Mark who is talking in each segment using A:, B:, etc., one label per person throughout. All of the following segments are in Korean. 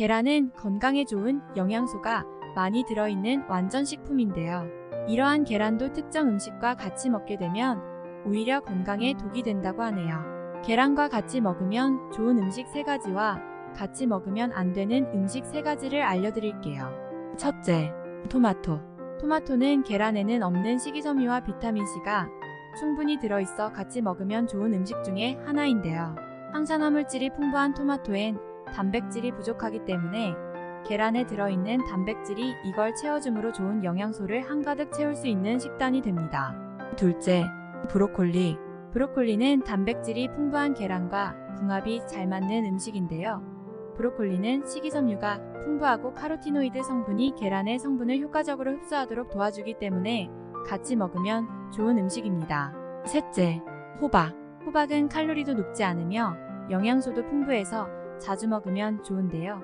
A: 계란은 건강에 좋은 영양소가 많이 들어있는 완전 식품인데요. 이러한 계란도 특정 음식과 같이 먹게 되면 오히려 건강에 독이 된다고 하네요. 계란과 같이 먹으면 좋은 음식 3가지와 같이 먹으면 안 되는 음식 3가지를 알려드릴게요. 첫째, 토마토. 토마토는 계란에는 없는 식이섬유와 비타민C가 충분히 들어있어 같이 먹으면 좋은 음식 중에 하나인데요. 항산화물질이 풍부한 토마토엔 단백질이 부족하기 때문에 계란에 들어있는 단백질이 이걸 채워줌으로 좋은 영양소를 한가득 채울 수 있는 식단이 됩니다. 둘째, 브로콜리. 브로콜리는 단백질이 풍부한 계란과 궁합이 잘 맞는 음식인데요. 브로콜리는 식이섬유가 풍부하고 카로티노이드 성분이 계란의 성분을 효과적으로 흡수하도록 도와주기 때문에 같이 먹으면 좋은 음식입니다. 셋째, 호박. 호박은 칼로리도 높지 않으며 영양소도 풍부해서 자주 먹으면 좋은데요.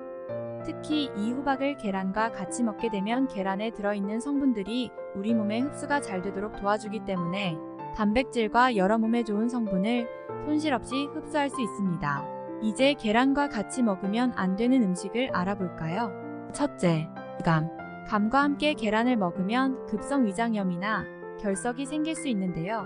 A: 특히 이 호박을 계란과 같이 먹게 되면 계란에 들어있는 성분들이 우리 몸에 흡수가 잘 되도록 도와주기 때문에 단백질과 여러 몸에 좋은 성분을 손실 없이 흡수할 수 있습니다. 이제 계란과 같이 먹으면 안 되는 음식을 알아볼까요? 첫째, 감. 감과 함께 계란을 먹으면 급성 위장염이나 결석이 생길 수 있는데요.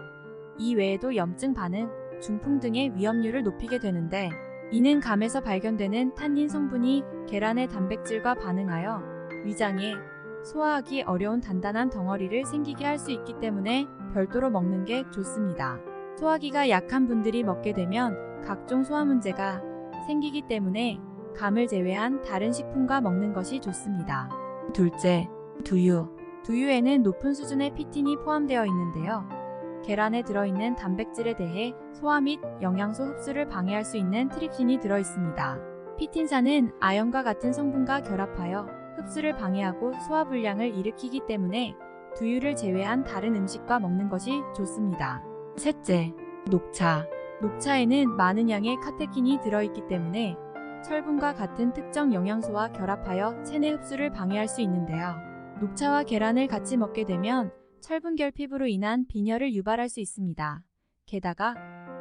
A: 이 외에도 염증 반응, 중풍 등의 위험률을 높이게 되는데 이는 감에서 발견되는 탄닌 성분이 계란의 단백질과 반응하여 위장에 소화하기 어려운 단단한 덩어리를 생기게 할 수 있기 때문에 별도로 먹는 게 좋습니다. 소화기가 약한 분들이 먹게 되면 각종 소화 문제가 생기기 때문에 감을 제외한 다른 식품과 먹는 것이 좋습니다. 둘째, 두유. 두유에는 높은 수준의 피틴이 포함되어 있는데요. 계란에 들어있는 단백질에 대해 소화 및 영양소 흡수를 방해할 수 있는 트립신이 들어있습니다. 피틴산은 아연과 같은 성분과 결합하여 흡수를 방해하고 소화 불량을 일으키기 때문에 두유를 제외한 다른 음식과 먹는 것이 좋습니다. 셋째, 녹차. 녹차에는 많은 양의 카테킨이 들어있기 때문에 철분과 같은 특정 영양소와 결합하여 체내 흡수를 방해할 수 있는데요. 녹차와 계란을 같이 먹게 되면 철분 결핍으로 인한 빈혈을 유발할 수 있습니다. 게다가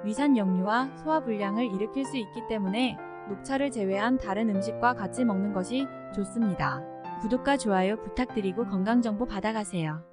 A: 위산 역류와 소화 불량을 일으킬 수 있기 때문에 녹차를 제외한 다른 음식과 같이 먹는 것이 좋습니다. 구독과 좋아요 부탁드리고 건강정보 받아가세요.